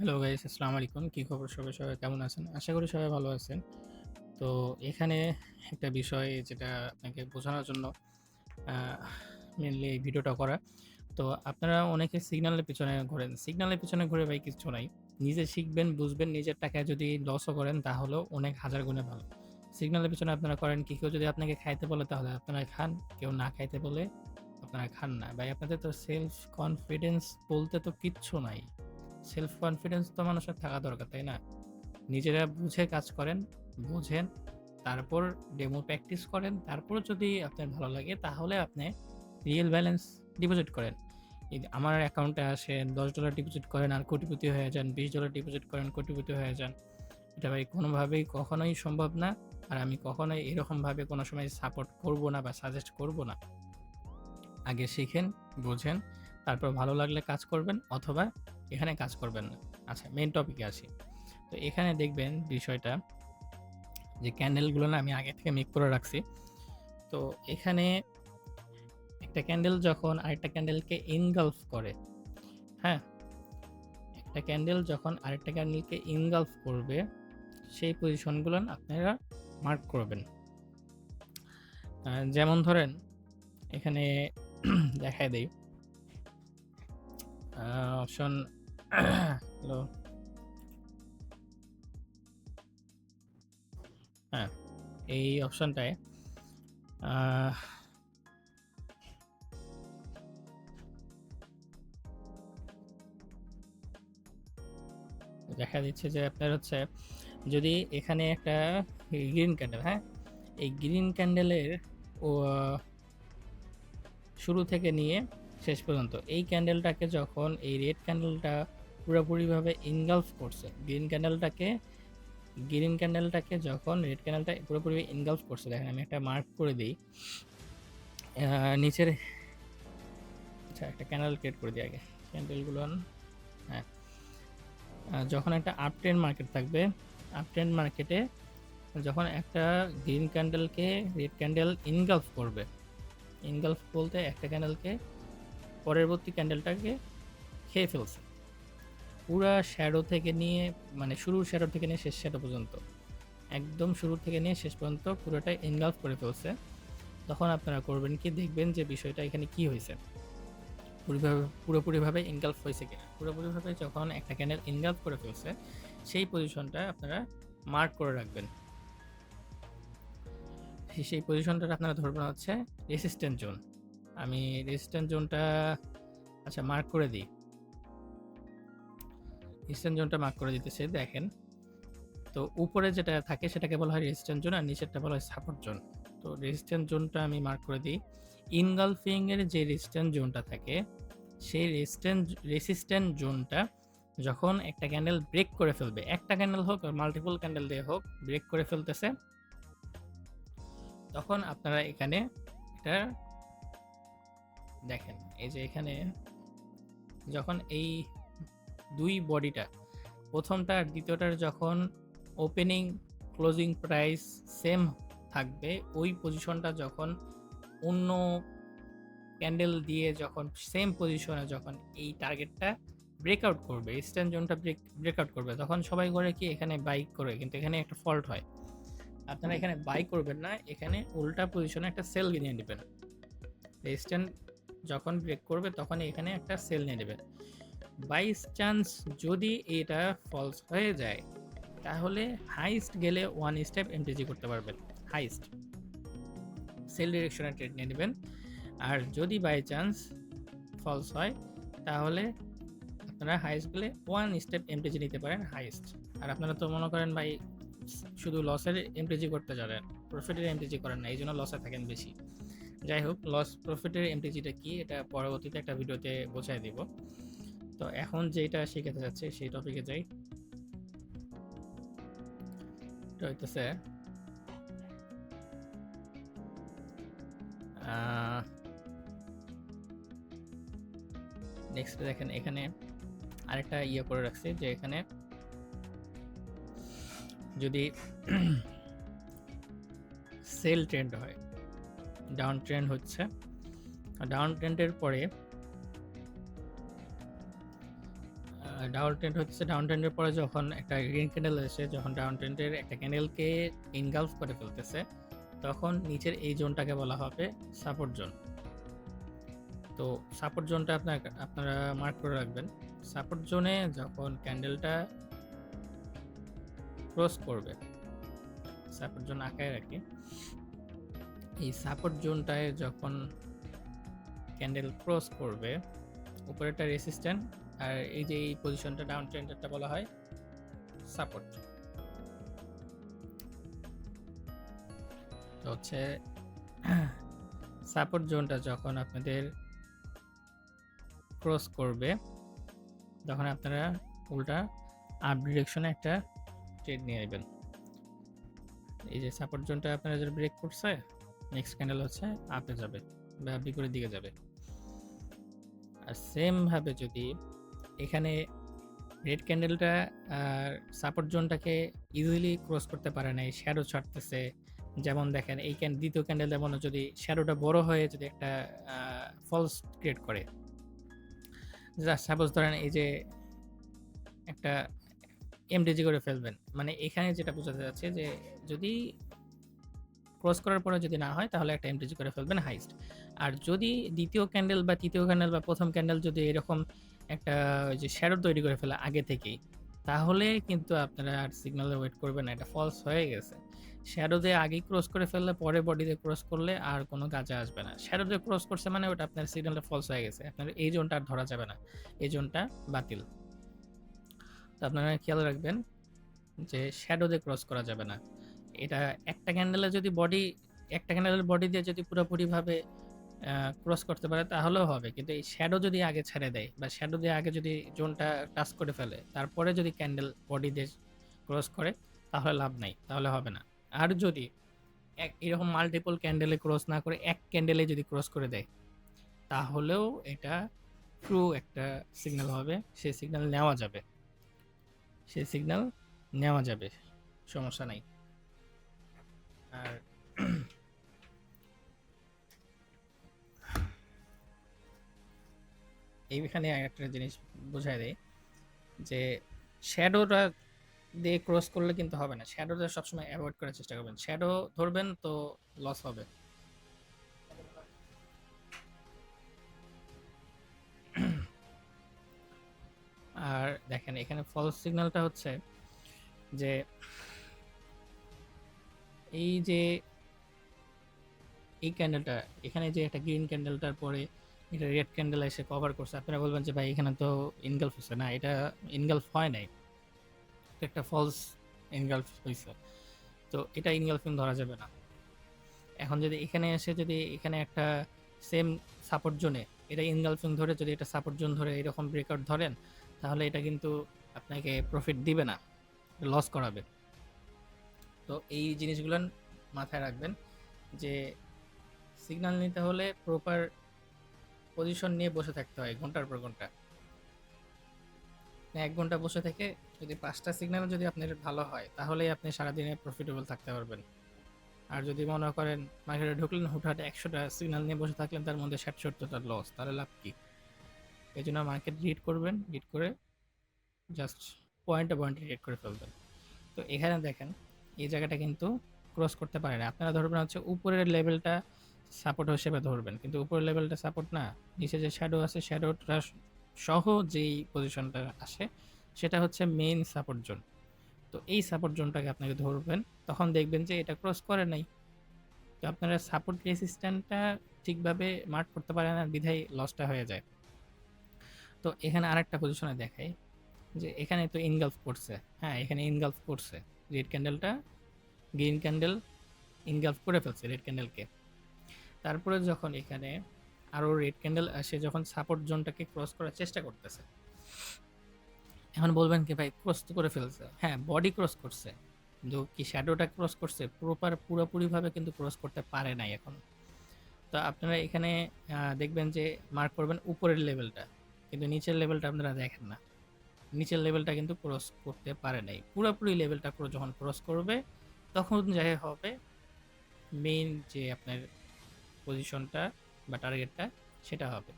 Hello guys আসসালামু আলাইকুম। কী খবর সবাই? সবাই কেমন আছেন? আশা করি সবাই ভালো আছেন। তো এখানে একটা বিষয় যেটা আপনাকে বোঝানোর জন্য মেনলি এই ভিডিওটা করা। তো আপনারা অনেকে সিগন্যালের পিছনে ঘোরেন। সিগন্যালের পিছনে ঘুরে ভাই কিছু নাই। নিজে শিখবেন, বুঝবেন, নিজের টাকায় যদি লসও করেন, তাহলেও অনেক হাজার গুণে ভালো। সিগন্যালের পিছনে আপনারা করেন কি? কেউ যদি আপনাকে খাইতে বলে, তাহলে আপনারা খান। কেউ না খাইতে বলে, আপনারা খান না। ভাই, আপনাদের তো সেলফ কনফিডেন্স বলতে তো কিচ্ছু নাই। সেলফ কনফিডেন্স তো মানুষের থাকা দরকার, তাই না? নিজেরা বুঝে কাজ করেন, বুঝেন, তারপর ডেমো প্র্যাকটিস করেন, তারপর যদি আপনার ভালো লাগে তাহলে আপনি রিয়েল ব্যালেন্স ডিপোজিট করেন। আমার অ্যাকাউন্টে আসেন, দশ ডলার ডিপোজিট করেন, আর কোটিপতি হয়ে যান, বিশ ডলার ডিপোজিট করেন, কোটিপতি হয়ে যান। এটা ভাই কোনোভাবেই কখনোই সম্ভব না, আর আমি কখনোই এরকমভাবে কোনো সময় সাপোর্ট করব না বা সাজেস্ট করব না। আগে শিখেন, বোঝেন, তারপর ভালো লাগলে কাজ করবেন, অথবা এখানে কাজ করবেন না। আচ্ছা মেন টপিকে আসি। তো এখানে দেখবেন বিষয়টা যে ক্যান্ডেলগুলো না আমি আগে থেকে মেক করে রাখছি। তো এখানে একটা ক্যান্ডেল যখন আরেকটা ক্যান্ডেলকে ইনগালফ করে হ্যাঁ? একটা ক্যান্ডেল যখন আরেকটা ক্যান্ডেলকে ইনগালফ করবে, সেই পজিশনগুলো আপনারা মার্ক করবেন। যেমন ধরেন, এখানে দেখায় দেই। অপশন হ্যালো হ্যাঁ এই অপশনটায় দেখা দিচ্ছে যে আপনার হচ্ছে যদি এখানে একটা গ্রিন ক্যান্ডেল হ্যাঁ? এই গ্রিন ক্যান্ডেলের শুরু থেকে নিয়ে শেষ পর্যন্ত, এই ক্যান্ডেলটাকে যখন, এই রেড ক্যান্ডেলটা পুরোপুরিভাবে ইনগালফ করছে। গ্রিন ক্যান্ডেলটাকে গ্রিন ক্যান্ডেলটাকে যখন রেড ক্যান্ডেলটা পুরোপুরি ইনগালফ করছে, দেখেন আমি একটা মার্ক করে দিই। নিচের আচ্ছা একটা ক্যান্ডেল ক্রিয়েট করে দিই আগে। ক্যান্ডেলগুলো হ্যাঁ। যখন একটা আপ ট্রেন্ড মার্কেট থাকবে আপ ট্রেন্ড মার্কেটে যখন একটা গ্রিন ক্যান্ডেলকে রেড ক্যান্ডেল ইনগালফ করবে ইনগালফ বলতে একটা ক্যান্ডেলকে পরবর্তী ক্যান্ডেলটাকে খেয়ে ফেলছে। পুরা শ্যাডো থেকে নিয়ে মানে শুরুর শ্যাডো থেকে নিয়ে শেষ শ্যাডো পর্যন্ত। একদম শুরু থেকে নিয়ে শেষ পর্যন্ত পুরোটা ইনগালফ করে ফেলছে। তখন আপনারা করবেন কি? দেখবেন যে বিষয়টা এখানে কি হয়েছে। পুরোভাবে, পুরোপুরিভাবে ইনগালফ হয়েছে কিনা। পুরোপুরিভাবে যখন একটা ক্যান্ডেল ইনগালফ করে ফেলছে, সেই পজিশনটা আপনারা মার্ক করে রাখবেন। সেই পজিশনটা আপনারা ধরবেন হচ্ছে রেসিস্ট্যান্ট জোন আমি রেসিস্ট্যান্ট জোনটা আচ্ছা মার্ক করে দিই। রেজিস্ট্যান্ট জোনটা মার্ক করে দিতেছে, দেখেন। তো উপরে যেটা থাকে সেটাকে বলা হয় রেজিস্ট্যান্ট জোন আর নিচেরটা বলা হয় সাপোর্ট জোন তো রেজিস্ট্যান্ট জোনটা আমি মার্ক করে দিই। ইনগালফিং এর যে রেজিস্ট্যান্ট জোনটা থাকে, সেই রেজিস্ট্যান্ট রেসিস্ট্যান্ট জোনটা যখন একটা ক্যান্ডেল ব্রেক করে ফেলবে, একটা ক্যান্ডেল হোক মাল্টিপল ক্যান্ডেল দিয়ে হোক ব্রেক করে ফেলতেছে, তখন আপনারা এখানে এটা দেখেন। এই যে এখানে যখন এই দুই বডিটা। প্রথমটা আর দ্বিতীয়টার যখন ওপেনিং ক্লোজিং প্রাইস সেম থাকবে, ওই পজিশনটা যখন অন্য ক্যান্ডেল দিয়ে যখন সেম পজিশনে যখন এই টার্গেটটা ব্রেকআউট করবে স্ট্যান্ড জোনটা ব্রেক ব্রেকআউট করবে, তখন সবাই করে কি এখানে বাইক করে কিন্তু এখানে একটা ফল্ট হয়। আপনারা এখানে বাই করবেন না, এখানে উল্টা পজিশনে একটা সেল নিয়ে নেবেন। রেজিস্ট্যান্ট যখন ব্রেক করবে তখন এখানে একটা সেল নিয়ে নেবেন। বাইস চান্স যদি এটা ফলস হয়ে যায়, তাহলে হাইস্ট গেলে ওয়ান স্টেপ এমটিজি করতে পারবেন। হাইস্ট সেল ডিরেকশনে ট্রেড নিয়ে নেবেন। আর যদি বাই চান্স ফলস হয়, তাহলে আপনারা হাইস্ট গেলে ওয়ান স্টেপ এমটিজি নিতে পারেন হাইস্ট আর আপনারা তো মনে করেন ভাই, শুধু লসের এমটিজি করতে জানেন প্রফিটের এমটিজি করেন না এই জন্য লসে থাকেন বেশি। যাই হোক লস প্রফিটের এমটিজিটা কি, এটা পরবর্তীতে একটা ভিডিওতে বোঝাই দিব। তো এখন যেটা শিখাতে যাচ্ছে, সেই টপিকে যাই। এটা হইতেছে নেক্সট দেখেন এখানে আরেকটা ইয়ে করে রাখছি যে এখানে যদি সেল ট্রেন্ড হয় ডাউন ট্রেন্ড হচ্ছে। ডাউন ট্রেন্ডের পরে ডাউন ট্রেন্ড হচ্ছে ডাউন ট্রেন্ডের পরে যখন একটা গ্রিন ক্যান্ডেল এসে, যখন ডাউন ট্রেন্ডের একটা ক্যান্ডেলকে ইনগালফ করে ফেলতেছে, তখন নিচের এই জোনটাকে বলা হবে সাপোর্ট জোন তো সাপোর্ট জোনটা আপনার, আপনারা মার্ক করে রাখবেন। সাপোর্ট জোনে যখন ক্যান্ডেলটা ক্রস করবে সাপোর্ট জোন আঁকায় রাখি, এই সাপোর্ট জোনটায় যখন ক্যান্ডেল ক্রস করবে, উপরেরটা রেসিস্ট্যান্ট আর এই যে এই পজিশনটা ডাউন ট্রেন্ডারটা বলা হয় সাপোর্ট তো হচ্ছে সাপোর্ট জোনটা যখন আপনাদের ক্রস করবে, তখন আপনারা উল্টা আপ ডিরেকশনে একটা ট্রেড নিয়ে নেবেন। এই যে সাপোর্ট জোনটা আপনারা যদি ব্রেক করছে নেক্সট ক্যান্ডেল হচ্ছে আপে যাবে বা বিপরীত দিকে যাবে। আর সেম ভাবে যদি এখানে রেড ক্যান্ডেলটা সাপোর্ট জোনটাকে ইজিলি ক্রস করতে পারে না শ্যাডো ছাড়তেছে। যেমন দেখেন, এই দ্বিতীয় ক্যান্ডেল যেমন যদি শ্যাডোটা বড় হয়ে যদি একটা ফলস ক্রিয়েট করে। যা সাপোজ ধরেন এই যে একটা এমডিজি করে ফেলবেন। মানে এখানে যেটা বোঝাতে যাচ্ছে যে যদি ক্রস করার পরে যদি না হয়, তাহলে একটা এমডিজি করে ফেলবেন হাইস্ট আর যদি দ্বিতীয় ক্যান্ডেল বা তৃতীয় ক্যান্ডেল বা প্রথম ক্যান্ডেল যদি এরকম একটা, ওই যে শ্যাডো তৈরি করে ফেলে আগে থেকেই, তাহলে কিন্তু আপনারা আর সিগন্যালে ওয়েট করবেন না, এটা ফলস হয়ে গেছে। শ্যাডো দিয়ে আগেই ক্রস করে ফেললে, পরে বডিতে ক্রস করলে আর কোনো কাজে আসবে না। শ্যাডো দিয়ে ক্রস করছে মানে ওটা আপনার সিগন্যালটা ফলস হয়ে গেছে, আপনার এই জোনটা আর ধরা যাবে না, এই জোনটা বাতিল। তো আপনারা খেয়াল রাখবেন যে শ্যাডো দিয়ে ক্রস করা যাবে না। এটা একটা ক্যান্ডেলে যদি বডি একটা ক্যান্ডেলের বডি দিয়ে যদি পুরোপুরিভাবে ক্রস করতে পারে তাহলেও হবে। কিন্তু এই শ্যাডো যদি আগে ছেড়ে দেয় বা শ্যাডো দিয়ে আগে যদি জোনটা টাচ করে ফেলে, তারপরে যদি ক্যান্ডেল বডি দিয়ে ক্রস করে, তাহলে লাভ নাই, তাহলে হবে না। আর যদি এক, এরকম মাল্টিপল ক্যান্ডেলে ক্রস না করে এক ক্যান্ডেলে যদি ক্রস করে দেয়, তাহলেও এটা ট্রু একটা সিগন্যাল হবে। সেই সিগন্যাল নেওয়া যাবে। সেই সিগন্যাল নেওয়া যাবে। সমস্যা নাই। আর এইখানে একটা জিনিস বোঝায় দেয় যে শ্যাডোটা দিয়ে ক্রস করলে কিন্তু হবে না। শ্যাডোটা সবসময় অ্যাভয়েড করার চেষ্টা করবেন। শ্যাডো ধরবেন তো লস হবে। আর দেখেন, এখানে ফলস সিগন্যালটা হচ্ছে যে এই যে, এই ক্যান্ডেলটা এখানে যে একটা গ্রিন ক্যান্ডেলটার পরে এটা রেড ক্যান্ডেল এসে কভার করছে, আপনারা বলবেন যে ভাই এখানে তো ইনগালফ হচ্ছে না, এটা ইনগালফ হয় নাই। একটা ফলস ইনগালফ হয়েছে তো এটা ইনগালফিং ধরা যাবে না। এখন যদি এখানে এসে যদি এখানে একটা সেম সাপোর্ট জোনে এটা ইনগালফিং ধরে যদি এটা সাপোর্ট জোন ধরে এরকম ব্রেকআউট ধরেন, তাহলে এটা কিন্তু আপনাকে প্রফিট দিবে না লস করাবে। তো এই জিনিসগুলো মাথায় রাখবেন যে সিগন্যাল নিতে হলে প্রপার পজিশন নিয়ে বসে থাকতে হয়, ঘণ্টার পর ঘণ্টা। এক ঘণ্টা বসে থেকে যদি পাঁচটা সিগন্যাল যদি আপনার ভালো হয়, তাহলেই আপনি সারাদিনে প্রফিটেবল থাকতে পারবেন। আর যদি মনে করেন মার্কেটে ঢুকলেন, হুটহাট একশোটা সিগন্যাল নিয়ে বসে থাকলেন, তার মধ্যে ষাট সত্তরটা লস তাহলে লাভ কী? এই জন্য মার্কেট রিড করবেন রিড করে জাস্ট পয়েন্টে পয়েন্টে রিড করে ফেলবেন। তো এখানে দেখেন এই জায়গাটা কিন্তু ক্রস করতে পারে না। আপনারা ধরবেন হচ্ছে উপরের লেভেলটা সাপোর্ট হিসেবে ধরবেন, কিন্তু উপরের লেভেলটা সাপোর্ট না। নিচে যে শ্যাডো আছে শ্যাডোটা সহ যেই পজিশনটা আসে, সেটা হচ্ছে মেইন সাপোর্ট জোন তো এই সাপোর্ট জোনটাকে আপনাকে ধরবেন, তখন দেখবেন যে এটা ক্রস করে নাই। তো আপনারা সাপোর্ট রেসিস্ট্যান্টটা ঠিকভাবে মার্ক করতে পারেন না বিধায় লসটা হয়ে যায়। তো এখানে আরেকটা পজিশনে দেখাই যে এখানে তো ইনগালফ করছে। হ্যাঁ এখানে ইনগালফ করছে। রেড ক্যান্ডেলটা গ্রিন ক্যান্ডেল ইনগালফ করে ফেলছে রেড ক্যান্ডেলকে তারপরে যখন এখানে আরও রেড ক্যান্ডেল আসে, যখন সাপোর্ট জোনটাকে ক্রস করার চেষ্টা করতেছে, এখন বলবেন কি ভাই ক্রস তো করে ফেলছে? হ্যাঁ বডি ক্রস করছে। কিন্তু কি শ্যাডোটা ক্রস করছে? প্রপার পুরোপুরিভাবে কিন্তু ক্রস করতে পারে নাই এখন। তো আপনারা এখানে দেখবেন যে মার্ক করবেন উপরের লেভেলটা কিন্তু নিচের লেভেলটা আপনারা দেখেন না। নিচের লেভেলটা কিন্তু ক্রস করতে পারে নাই। পুরোপুরি লেভেলটা যখন ক্রস করবে, তখন যাই হবে মেইন যে আপনার পজিশনটা বা টার্গেটটা সেটা হবে।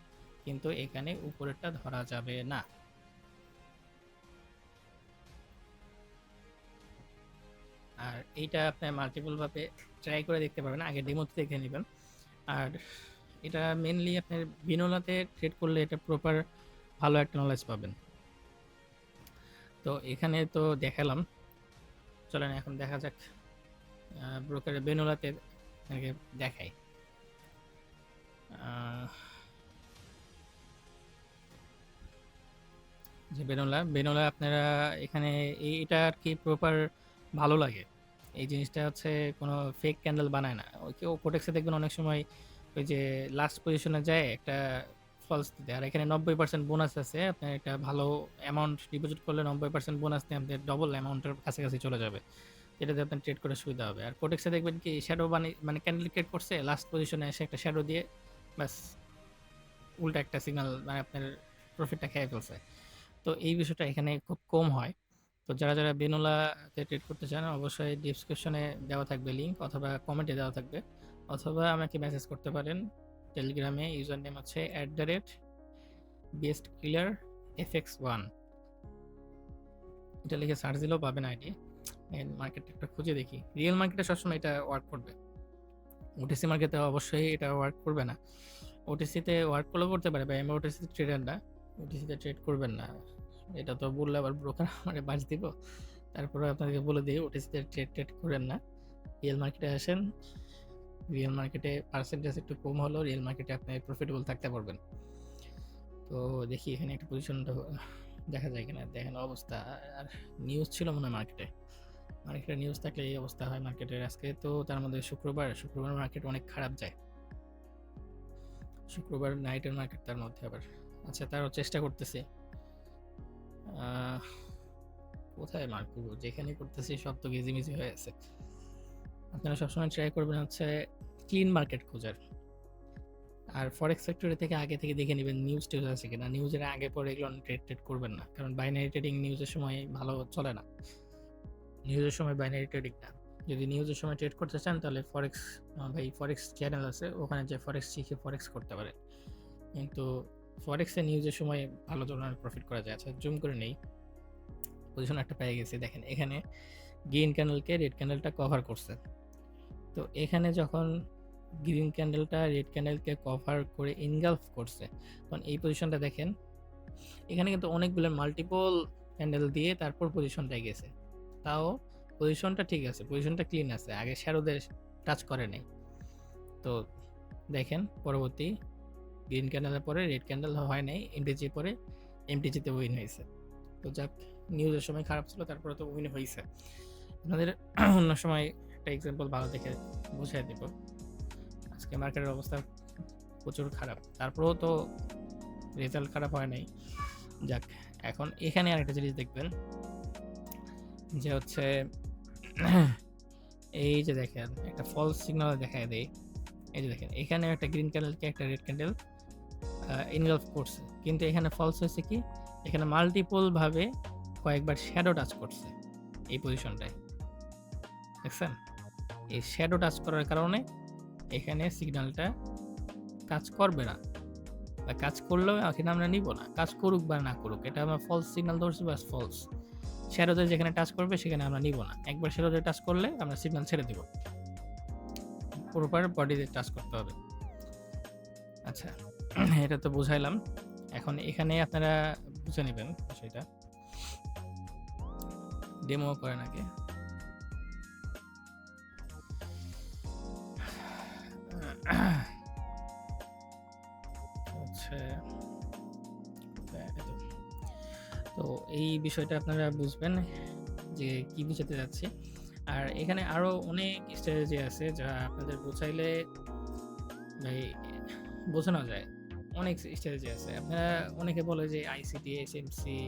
কিন্তু এখানে উপরেরটা ধরা যাবে না। আর এইটা আপনি মাল্টিপলভাবে ট্রাই করে দেখতে পারবেন, আগে ডেমোতে দেখে নেবেন। আর এটা মেনলি আপনার বিনোলাতে ট্রেড করলে এটা প্রপার ভালো একটা নলেজ পাবেন। তো এখানে তো দেখালাম। চলেন এখন দেখা যাক ব্রোকারের বেনোলাতে দেখাই। যে বেনোলা বেনোলা আপনারা এখানে এটা আর কি প্রপার ভালো লাগে। এই জিনিসটা হচ্ছে কোনো ফেক ক্যান্ডেল বানায় না। ওই কেউ কোটেক্সে দেখবেন অনেক সময় ওই যে লাস্ট পজিশনে যায় একটা ফলস আর এখানে নব্বই পার্সেন্ট বোনাস আছে, আপনার একটা ভালো অ্যামাউন্ট ডিপোজিট করলে নব্বই পার্সেন্ট বোনাস নিয়ে আপনার ডবল অ্যামাউন্টের কাছাকাছি চলে যাবে। এটাতে আপনার ট্রেড করে সুবিধা হবে। আর কোটেক্সে দেখবেন কি শ্যাডো বানি মানে ক্যান্ডেল ক্রিয়েট করছে লাস্ট পজিশনে এসে একটা শ্যাডো দিয়ে ব্যাস উল্টা একটা সিগনাল মানে আপনার প্রফিটটা খেয়ে ফেলছে। তো এই বিষয়টা এখানে খুব কম হয়। তো যারা যারা বেনোলাতে ট্রেড করতে চান, অবশ্যই ডিসক্রিপশনে দেওয়া থাকবে লিঙ্ক অথবা কমেন্টে দেওয়া থাকবে। অথবা আমাকে মেসেজ করতে পারেন। টেলিগ্রামে ইউজার নেম হচ্ছে at the rate best killer F X one এটা লিখে সার্চ দিলেও পাবেন আইডি। মার্কেটটা একটু খুঁজে দেখি। রিয়েল মার্কেটে সবসময় এটা ওয়ার্ক করবে। ওটিসি মার্কেটে অবশ্যই এটা ওয়ার্ক করবে না। ওটিসিতে ওয়ার্ক করলেও করতে পারে বা আমি ওটিসি ট্রেডার না। ওটিসিতে ট্রেড করবেন না। এটা তো বললে আবার ব্রোকার মানে বাজ দিব। তারপরে আপনাদেরকে বলে দিই ওটিসিতে ট্রেড ট্রেড করেন না। রিয়েল মার্কেটে আসেন। রিয়েল মার্কেটে পার্সেন্টেজ একটু কম হলেও রিয়েল মার্কেটে আপনি প্রফিটেবল থাকতে পারবেন। তো দেখি এখানে একটা পজিশনটা দেখা যায় কিনা। দেখেন অবস্থা, আর নিউজ ছিল মনে হয় মার্কেটে মার্কেটে নিউজ থাকলে এই অবস্থা হয় মার্কেটের আজকে তো তার মধ্যে শুক্রবার শুক্রবার মার্কেট অনেক খারাপ যায়। শুক্রবার নাইটের মার্কেট তার মধ্যে আবার। আচ্ছা তারও চেষ্টা করতেছি। কোথায় মার্ক করব যেখানে করতেছি সব তো গেজিমিজি হয়ে আছে। আপনারা সবসময় ট্রাই করবেন হচ্ছে ক্লিন মার্কেট খোঁজার। আর ফরেক্স সেক্টরে থেকে আগে থেকে দেখে নেবেন নিউজ টিউজ আছে কিনা। নিউজের আগে পরে এগুলো ট্রেড ট্রেড করবেন না। কারণ বাইনারি ট্রেডিং নিউজের সময় ভালো চলে না। নিউজের সময় বাইনারি ট্রেডিং না। যদি নিউজের সময় ট্রেড করতে চান তাহলে ফরেক্স ভাই ফরেক্স চ্যানেল আছে। ওখানে যে ফরেক্স শিখে ফরেক্স করতে পারে কিন্তু ফরেক্সে নিউজের সময় ভালো ধরনের প্রফিট করা যায়। আচ্ছা জুম করে নেই। পজিশন একটা পেয়ে গেছি। দেখেন, এখানে গ্রিন ক্যান্ডেলকে রেড ক্যান্ডেলটা কভার করছে। তো এখানে যখন গ্রিন ক্যান্ডেলটা রেড ক্যান্ডেলকে কভার করে ইনগালফ করছে, তখন এই পজিশনটা দেখেন। এখানে কিন্তু অনেকগুলো মাল্টিপল ক্যান্ডেল দিয়ে তারপর পজিশনটা গেছে। তাও পজিশনটা ঠিক আছে পজিশনটা ক্লিন আছে, আগে শ্যারোদের টাচ করে নাই। তো দেখেন, পরবর্তী গ্রিন ক্যান্ডেলের পরে রেড ক্যান্ডেল হয় নাই এমটিজি পরে এমটিজিতে উইন হয়েছে। তো যাক নিউজের সময় খারাপ ছিল, তারপরে তো উইন হয়েছে। আপনাদের অন্য সময় একটা এক্সাম্পল ভালো দেখে বুঝাই দেব। আজকে মার্কেটের অবস্থা প্রচুর খারাপ। তারপরেও তো রেজাল্ট খারাপ হয় নাই। যাক, এখন এখানে আরেকটা জিনিস দেখবেন। যে হচ্ছে, এই যে দেখেন, একটা ফলস সিগন্যাল দেখায় দেয় এই যে দেখেন এখানে একটা গ্রিন ক্যান্ডেলকে একটা রেড ক্যান্ডেল ইনগলফ করছে। কিন্তু এখানে ফলস হয়েছে কি? এখানে মাল্টিপল ভাবে কয়েকবার শ্যাডো টাচ করছে এই পজিশনটায় দেখছেন? এই শ্যাডো টাচ করার কারণে এখানে সিগন্যালটা কাজ করবে না। বা কাজ করলেও এখানে আমরা নিব না। কাজ করুক বা না করুক, এটা আমরা ফলস সিগন্যাল ধরছি বাস ফলস শ্যাডোতে যেখানে টাচ করবে, সেখানে আমরা নিব না। একবার শ্যাডোতে টাচ করলে আমরা সিগন্যাল ছেড়ে দিব। প্রপার বডিতে টাচ করতে হবে। আচ্ছা এটা তো বুঝাইলাম। এখন এখানে আপনারা বুঝে নেবেন বিষয়টা। ডেমো করে নাকি বিষয়টা আপনারা বুঝবেন যে কি বুঝাতে যাচ্ছি। আর এখানে আরও অনেক স্ট্র্যাটেজি আছে যা আপনাদের বোঝাইলে ভাই, বোঝানো যায়। অনেক স্ট্র্যাটেজি আছে। আপনারা অনেকে বলে যে আইসিটি এসএমসি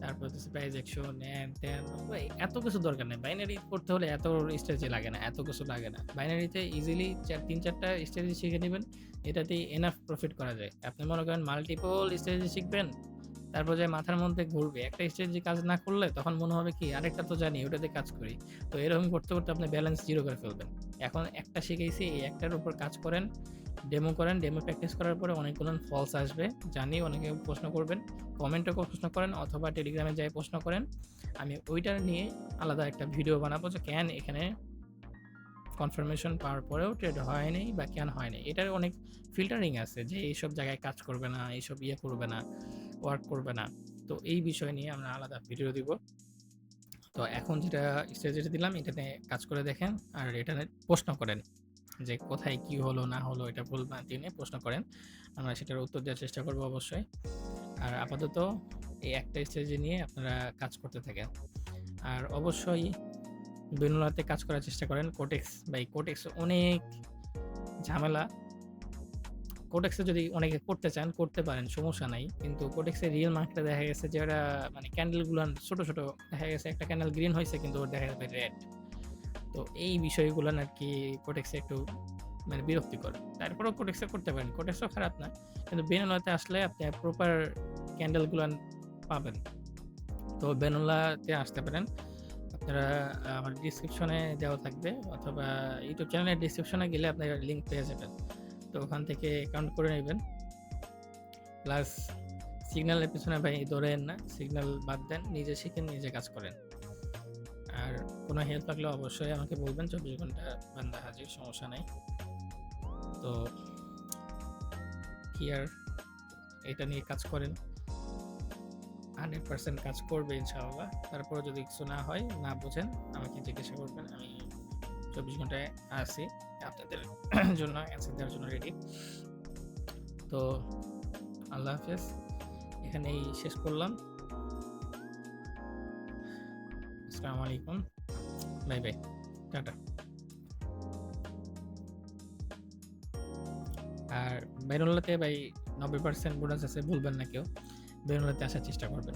তারপর হচ্ছে প্রাইজ অ্যাকশন ত্যান ভাই, এত কিছু দরকার নেই। বাইনারি করতে হলে এত স্ট্র্যাটেজি লাগে না, এত কিছু লাগে না। বাইনারিতে ইজিলি চার, তিন, চারটা স্ট্র্যাটেজি শিখে নেবেন। এটাতেই এনাফ প্রফিট করা যায়। আপনি মনে করেন মাল্টিপল স্ট্র্যাটেজি শিখবেন তারপর যে মাথার মধ্যে ঘুরবে। একটা স্ট্র্যাটেজি কাজ না করলে তখন মনে হবে কি, আরেকটা তো জানি, ওটাতে কাজ করি। তো এরকম করতে করতে আপনি ব্যালেন্স জিরো করে ফেলবেন। এখন একটা শিখেছি, এই একটার উপর কাজ করেন ডেমো করেন ডেমো প্র্যাকটিস করার পরে অনেকগুলো ফলস আসবে। জানি অনেকে প্রশ্ন করবেন কমেন্টও প্রশ্ন করেন, অথবা টেলিগ্রামে যাই প্রশ্ন করেন। আমি ওইটা নিয়ে আলাদা একটা ভিডিও বানাবো যে কেন এখানে কনফার্মেশন পাওয়ার পরেও ট্রেড হয়নি বা কেন হয়নি এটার অনেক ফিল্টারিং আছে যে এইসব জায়গায় কাজ করবে না, এইসব ইয়ে করবে না। ওয়ার্ক করবে না। তো এই বিষয় নিয়ে আমরা আলাদা ভিডিও দিব। তো এখন যেটা স্টেজে দিলাম, এটাতে কাজ করে দেখেন আর এটা প্রশ্ন করেন যে কোথায় কি হলো, না হলো, এটা ভুল না জেনে প্রশ্ন করেন। আমরা সেটার উত্তর দেওয়ার চেষ্টা করব অবশ্যই। আর আপাতত এই একটা স্টেজে নিয়ে আপনারা কাজ করতে থাকেন। আর অবশ্যই বেনুলাতে কাজ করার চেষ্টা করেন। কোটেক্স বা এই কোটেক্স অনেক ঝামেলা। কোটেক্সে যদি অনেকে করতে চান, করতে পারেন, সমস্যা নাই। কিন্তু কোটেক্সের রিয়েল মার্কেটে দেখা গেছে যে ওরা মানে ক্যান্ডেলগুলো ছোট ছোট দেখা গেছে। একটা ক্যান্ডেল গ্রিন হয়েছে, কিন্তু ওর দেখা যাবে রেড তো এই বিষয়গুলো আর কি কোটেক্সে একটু মানে বিরক্তিকর। তারপরেও কোটেক্সে করতে পারেন। কোটেক্সও খারাপ না। কিন্তু বেনুলাতে আসলে আপনি প্রপার ক্যান্ডেলগুলো পাবেন। তো বেনুলাতে আসতে পারেন। আপনারা, আমার ডিসক্রিপশনে দেওয়া থাকবে। অথবা ইউটিউব চ্যানেলের ডিসক্রিপশনে গেলে আপনারা লিঙ্ক পেয়ে যাবেন। তো ওখান থেকে অ্যাকাউন্ট করে নেবেন। প্লাস সিগন্যালের পিছনে ভাই দৌড়েন না সিগন্যাল বাদ দেন, নিজে শিখেন, নিজে কাজ করেন। আর কোনো হেল্প লাগলে অবশ্যই আমাকে বলবেন, চব্বিশ ঘণ্টা বান্দা হাজির, সমস্যা নেই। তো কি আর এটা নিয়ে কাজ করেন। হান্ড্রেড পার্সেন্ট কাজ করবে ইনশাআল্লাহ। তারপর যদি কিছু না হয়, না বোঝেন, আমাকে জিজ্ঞাসা করবেন, আমি চব্বিশ ঘন্টায় আছি। আপনাদের জন্য অ্যান্সার দেওয়ার জন্য রেডি তো আল্লাহ হাফেজ, এখানেই শেষ করলাম। আসসালামু আলাইকুম। Bye bye. টাটা। আর বেরোলাতে ভাই নব্বই পার্সেন্ট বোনাস আছে, ভুলবেন না কেউ। বেরোলাতে আসার চেষ্টা করবেন।